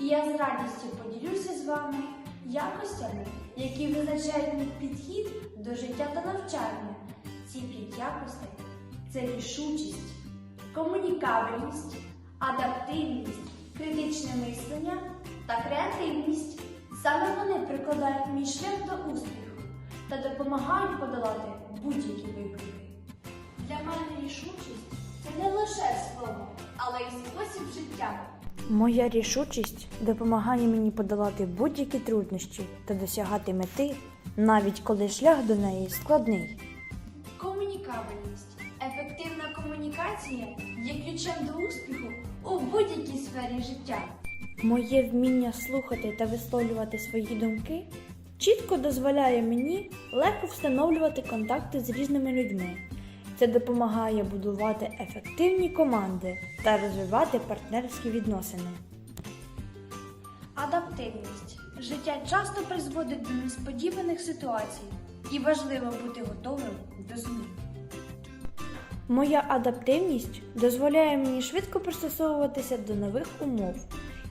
І я з радістю поділюся з вами якостями, які визначають мій підхід до життя та навчання. Ці п'ять якостей це рішучість, комунікабельність, адаптивність, критичне мислення та креативність. Саме вони прикладають мій шлях до успіху та допомагають подолати будь-які виклики. Для мене рішучість це не лише слово, Моя рішучість допомагає мені подолати будь-які труднощі та досягати мети, навіть коли шлях до неї складний. Комунікабельність. Ефективна комунікація є ключем до успіху у будь-якій сфері життя. Моє вміння слухати та висловлювати свої думки чітко дозволяє мені легко встановлювати контакти з різними людьми. Це допомагає будувати ефективні команди та розвивати партнерські відносини. Адаптивність. Життя часто призводить до несподіваних ситуацій, і важливо бути готовим до змін. Моя адаптивність дозволяє мені швидко пристосовуватися до нових умов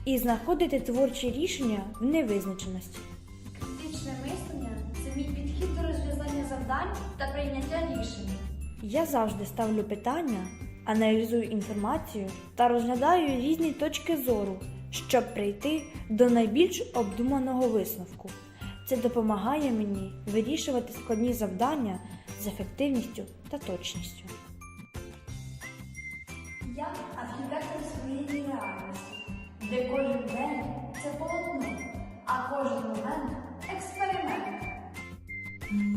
і знаходити творчі рішення в невизначеності. Критичне мислення це мій підхід до розв'язання завдань та прийняття рішень. Я завжди ставлю питання, аналізую інформацію та розглядаю різні точки зору, щоб прийти до найбільш обдуманого висновку. Це допомагає мені вирішувати складні завдання з ефективністю та точністю. Я архітектор своєї реальності, де кожен день це полотно, а кожен момент експеримент.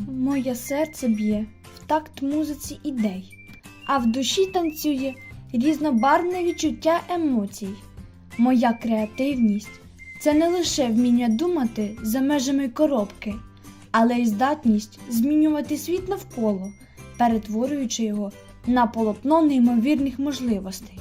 Моє серце б'є такт музиці ідей, а в душі танцює різнобарне відчуття емоцій. Моя креативність це не лише вміння думати за межами коробки, але й здатність змінювати світ навколо, перетворюючи його на полотно неймовірних можливостей.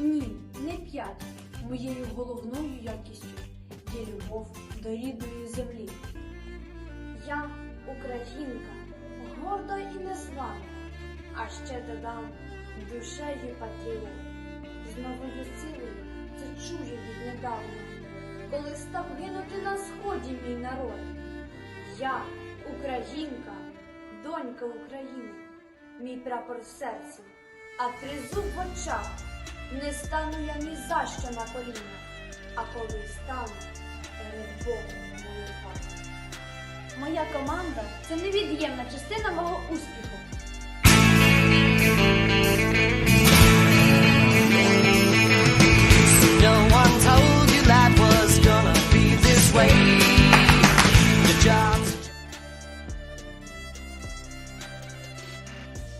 Ні, не п'ять. Моєю головною якістю є любов до рідної землі. Я українка, горда і незвана, а ще додам душею патріот. З новою силою це чую віднедавна, коли став гинути на сході мій народ. Я українка, донька України, мій прапор в серці, а тризуб в очах. Не стану я ні за що на коліна, а коли стану перед Богом молитва. Моя команда це невід'ємна частина мого успіху.